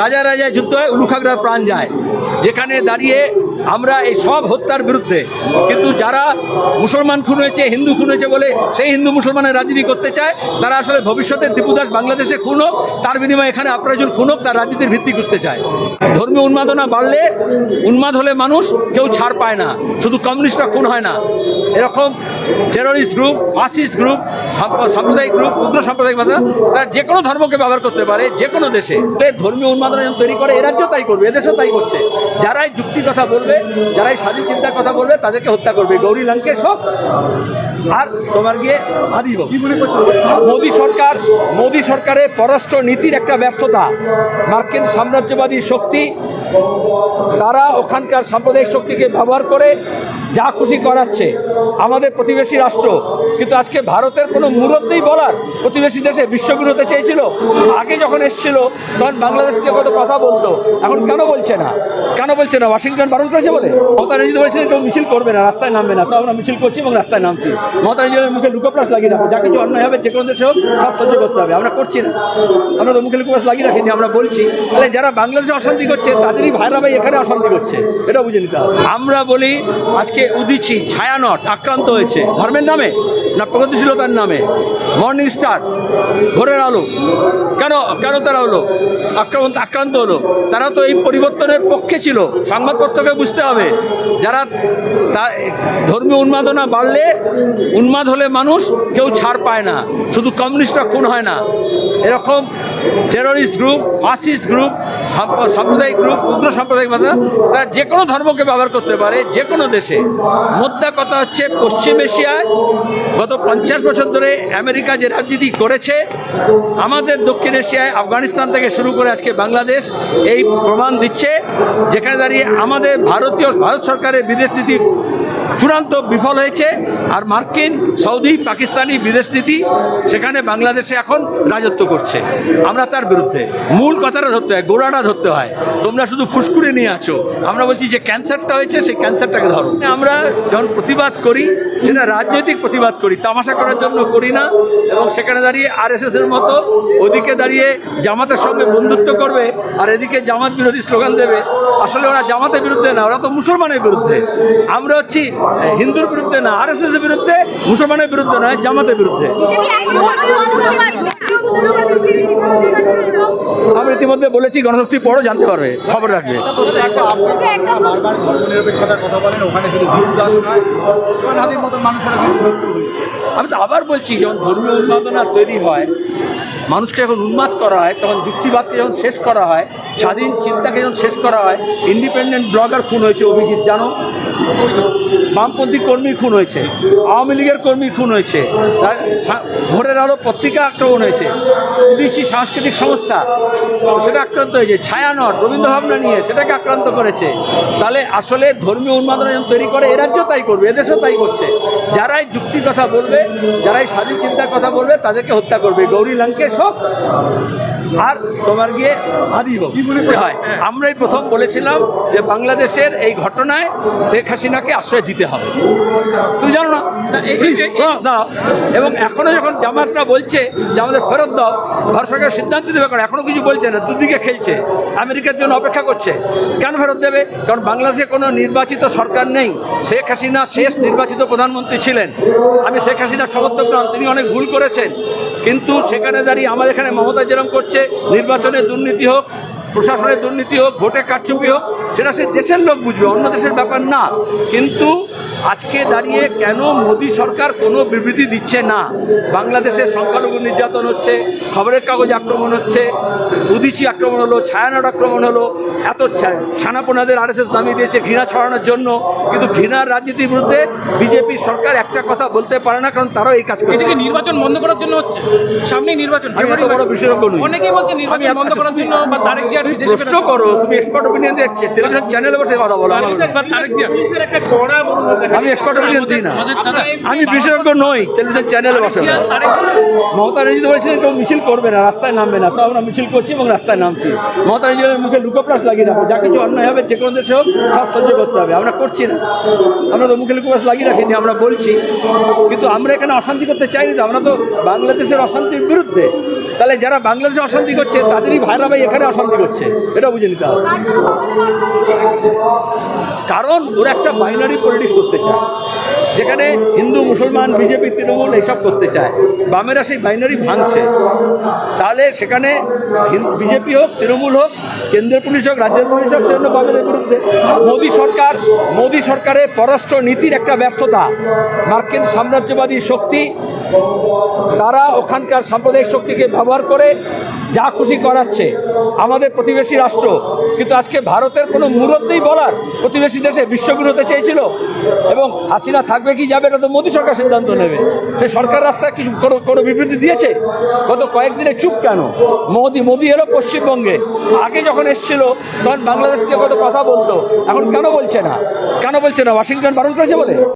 রাজা রাজায় যুদ্ধ হয় উলুখাগড়ার প্রাণ যায়। যেখানে দাঁড়িয়ে আমরা এই সব হত্যার বিরুদ্ধে, কিন্তু যারা মুসলমান খুন হয়েছে, হিন্দু খুন হয়েছে বলে সেই হিন্দু মুসলমানের রাজনীতি করতে চায়, তারা আসলে ভবিষ্যতে দীপুদাস বাংলাদেশে খুন হোক, তার বিনিময়ে এখানে আপ্রাজুল খুন হোক, তার রাজনীতির ভিত্তি করতে চায়। ধর্মীয় উন্মাদনা বাড়লে উন্মাদ হলে মানুষ কেউ ছাড় পায় না, শুধু কমিউনিস্টরা খুন হয় না। এরকম টেরোরিস্ট গ্রুপ ফাসিস্ট গ্রুপ সাম্প্রদায়িক গ্রুপ উগ্র সাম্প্রদায়িকবাদা তারা যে কোনো ধর্মকে ব্যবহার করতে পারে যে কোনো দেশে। এ ধর্মীয় উন্মাদনা যখন তৈরি করে এ রাজ্য তাই করবে এদেশও তাই করছে। যারাই যুক্তির কথা বলবে যারাই স্বাধীন চিন্তার কথা বলবে তাদেরকে হত্যা করবে গৌরী লঙ্কেশ হোক আর তোমার গিয়ে আদি হোক। কি মনে করছ? মোদী সরকার মোদী সরকারের পররাষ্ট্র নীতির একটা ব্যর্থতা। মার্কিন সাম্রাজ্যবাদী শক্তি তারা ওখানকার সাম্প্রদায়িক শক্তিকে ব্যবহার করে যা খুশি করাচ্ছে। আমাদের প্রতিবেশী রাষ্ট্র, কিন্তু আজকে ভারতের কোনো মুরব্বী বলার প্রতিবেশী দেশে বিশ্বগুরু হতে চেয়েছিল, আগে যখন এসেছিল, তখন বাংলাদেশ নিয়ে কত কথা বলতো, এখন কেন বলছে না? কেন বলছে না? ওয়াশিংটন বারণ করেছে বলে? মমতা রেজিদ বলেছিলেন কেউ মিছিল করবে না, রাস্তায় নামবে না। তো আমরা মিছিল করছি এবং রাস্তায় নামছি। মমতা রেজিদের মুখে লুকোপ্লাস লাগিয়ে রাখবে যা কিছু অন্যায় হবে যে কোনো দেশে হোক, সব সহ্য করতে হবে। আমরা করছি না। আমরা তো মুখে লুকোপ্লাস লাগিয়ে রাখিনি, আমরা বলছি। তাহলে যারা বাংলাদেশে অশান্তি করছে তাদেরই ভাইরা ভাই এখানে অশান্তি করছে, এটা বুঝে নিতে আমরা বলি আজকে উদিচি, ছায়ানট, আক্রান্ত হয়েছে। ধর্মের নামে না প্রগতিশীলতার নামে? মর্নিং স্টার ভোরের আলো। কেন কেন তারা হলো? আক্রান্ত আক্রান্ত হলো। তারা তো এই পরিবর্তনের পক্ষে ছিল। সংবাদপত্রকে বুঝতে হবে। যারা তা, ধর্মীয় উন্মাদনা বাড়লে, উন্মাদ হলে মানুষ কেউ ছাড় পায় না। শুধু কমিউনিস্টরা খুন হয় না। এরকম টেরোরিস্ট গ্রুপ ফাসিস্ট গ্রুপ সাম্প্রদায়িক গ্রুপ উগ্র সাম্প্রদায়িকবাদা তারা যে কোনো ধর্মকে ব্যবহার করতে পারে যে কোনো দেশে। মোদ্দা কথা হচ্ছে পশ্চিম এশিয়ায় গত পঞ্চাশ বছর ধরে আমেরিকা যে রাজনীতি করেছে, আমাদের দক্ষিণ এশিয়ায় আফগানিস্তান থেকে শুরু করে আজকে বাংলাদেশ এই প্রমাণ দিচ্ছে, যেখানে দাঁড়িয়ে আমাদের ভারতীয়, ভারত সরকারের বিদেশ নীতি চূড়ান্ত বিফল হয়েছে আর মার্কিন, সৌদি, পাকিস্তানি বিদেশ নীতি সেখানে বাংলাদেশে এখন রাজত্ব করছে। আমরা তার বিরুদ্ধে। মূল কথাটা ধরতে হয়, গোড়াটা ধরতে হয়। তোমরা শুধু ফুসকুড়ে নিয়ে আছো। আমরা বলছি যে ক্যান্সারটা হয়েছে, সেই ক্যান্সারটাকে ধরো। আমরা যখন প্রতিবাদ করি সেটা রাজনৈতিক প্রতিবাদ করি তামাশা করার জন্য করি না এবং সেখানে দাঁড়িয়ে আর এর মতো ওদিকে দাঁড়িয়ে জামাতের সঙ্গে বন্ধুত্ব করবে আর এদিকে জামাত বিরোধী স্লোগান দেবে। আসলে ওরা জামাতের বিরুদ্ধে না ওরা তো মুসলমানের বিরুদ্ধে। আমরা হচ্ছি হিন্দুর বিরুদ্ধে না আর এস এর বিরুদ্ধে মুসলমানের বিরুদ্ধে নয় জামাতের বিরুদ্ধে। আমি ইতিমধ্যে বলেছি গণশক্তি পড়ো জানতে পারবে খবর রাখবে। বারবার কথা বলেন ওখানে শুধু দাস নয় ওসমান হাদির মতন মানুষেরা কিন্তু মৃত্যু হয়েছে। আমি তো আবার বলছি, যখন ধর্মীয় উন্মাদনা তৈরি হয়, মানুষকে যখন উন্মাদ করা হয়, তখন যুক্তিবাদকে যখন শেষ করা হয়, স্বাধীন চিন্তাকে যখন শেষ করা হয় ইন্ডিপেন্ডেন্ট ব্লগার খুন হয়েছে, অভিজিৎ জানো? বামপন্থী কর্মী খুন হয়েছে আওয়ামী লীগের কর্মী খুন হয়েছে ভোরের আলো পত্রিকা আক্রমণ হয়েছে। উদিচি সাংস্কৃতিক সংস্থা সেটা আক্রান্ত হয়েছে। ছায়ানট রবীন্দ্র ভাবনা নিয়ে সেটাকে আক্রান্ত করেছে। তাহলে আসলে ধর্মীয় উন্মাদনা যখন তৈরি করে এ রাজ্য তাই করবে এদেশও তাই করছে। যারাই যুক্তির কথা বলবে যারাই স্বাধীন চিন্তার কথা বলবে তাদেরকে হত্যা করবে। গৌরী লঙ্কেশ হোক আর তোমার গিয়ে আদি হোক। কি হয়। আমরাই প্রথম বলেছিলাম যে বাংলাদেশের এই ঘটনায় শেখ হাসিনাকে আশ্রয় দিতে হবে। তুই জানো না? দাও এবং এখনও যখন জামাতরা বলছে যে আমাদের ফেরত দাও ভারত সরকার সিদ্ধান্ত দেবে কারণ এখনও কিছু বলছে না দুদিকে খেলছে। আমেরিকার জন্য অপেক্ষা করছে। কেন ফেরত দেবে? কারণ বাংলাদেশে কোনো নির্বাচিত সরকার নেই। শেখ হাসিনা শেষ নির্বাচিত প্রধানমন্ত্রী ছিলেন। আমি শেখ হাসিনার সমর্থক নন তিনি অনেক ভুল করেছেন। কিন্তু সেখানে দাঁড়িয়ে আমাদের এখানে মমতা যেরকম করছে নির্বাচনে দুর্নীতি হোক প্রশাসনের দুর্নীতি হোক ভোটে কারচুপি হোক সেটা সে দেশের লোক বুঝবে অন্য দেশের ব্যাপার না। কিন্তু আজকে দাঁড়িয়ে কেন মোদী সরকার কোনো বিবৃতি দিচ্ছে না? বাংলাদেশে সংখ্যালঘু নির্যাতন হচ্ছে খবরের কাগজ আক্রমণ হচ্ছে উদিচি আক্রমণ হলো ছায়ানট আক্রমণ হলো এত ছানাপোনাদের আরএসএস নামিয়ে দিয়েছে ঘৃণা ছড়ানোর জন্য। কিন্তু ঘৃণার রাজনীতির বিরুদ্ধে বিজেপি সরকার একটা কথা বলতে পারে না কারণ তারাও এই কাজ করছে। নির্বাচন বন্ধ করার জন্য হচ্ছে। সামনে নির্বাচন আমি এত বড়। বিশেষজ্ঞ নই অনেকেই বলছে নির্বাচন বন্ধ করার জন্য বা তারেক জিয়ার তুমি প্রশ্ন করো তুমি এক্সপার্ট ওপিনিয়ন দেখছে টেলিভিশন চ্যানেলে বসে কথা বলো। আমি এক্সপার্ট ওপিনিয়ন দিই না। আমি বিশেষজ্ঞ নই টেলিভিশন চ্যানেলে বসে মমতা রেজিদ বলেছিলেন কেউ মিছিল করবে না রাস্তায় নামবে না তো আমরা মিছিল করছি এবং রাস্তায় নামছি। মমতা রেজিদের মুখে লুকোপ্লাস লাগিয়ে রাখব যা কিছু অন্যায় হবে যে কোনো দেশে হোক সব সহ্য করতে হবে। আমরা করছি না। আমরা তো মুখে লুকোপ্লাস লাগিয়ে রাখিনি আমরা বলছি। কিন্তু আমরা এখানে অশান্তি করতে চাইনি তো আমরা তো বাংলাদেশের অশান্তির বিরুদ্ধে। তাহলে যারা বাংলাদেশে অশান্তি করছে, তাদেরই ভাইরা ভাই এখানে অশান্তি করছে। এটা বুঝে নিতে হবে? কারণ ওরা একটা বাইনারি পলিটিক্স করতে চায়। যেখানে হিন্দু, মুসলমান বিজেপি তৃণমূল এইসব করতে চায়। বামেরা সেই বাইনারি ভাঙছে। তাহলে সেখানে বিজেপি হোক, তৃণমূল হোক, কেন্দ্রের পুলিশ হোক, রাজ্যের পুলিশ হোক, সেজন্য বামেদের বিরুদ্ধে। মোদী সরকার, মোদী সরকারের পররাষ্ট্র নীতির একটা ব্যর্থতা। মার্কিন সাম্রাজ্যবাদী শক্তি তারা ওখানকার সাম্প্রদায়িক শক্তিকে ব্যবহার করে যা খুশি করাচ্ছে। আমাদের প্রতিবেশী রাষ্ট্র, কিন্তু আজকে ভারতের কোনো মূলত নেই বলার প্রতিবেশী দেশে বিশ্বগুরু হতে চেয়েছিল এবং হাসিনা থাকবে কি যাবে না তো মোদী সরকার সিদ্ধান্ত নেবে। সে সরকার রাস্তায় কিছু কোনো কোনো বিবৃতি দিয়েছে? গত কয়েকদিনে চুপ কেন? মোদি মোদি এলো পশ্চিমবঙ্গে। আগে যখন এসছিল, তখন বাংলাদেশ নিয়ে কত কথা বলতো। এখন কেন বলছে না? কেন বলছে না? ওয়াশিংটন বারণ করেছে বলে?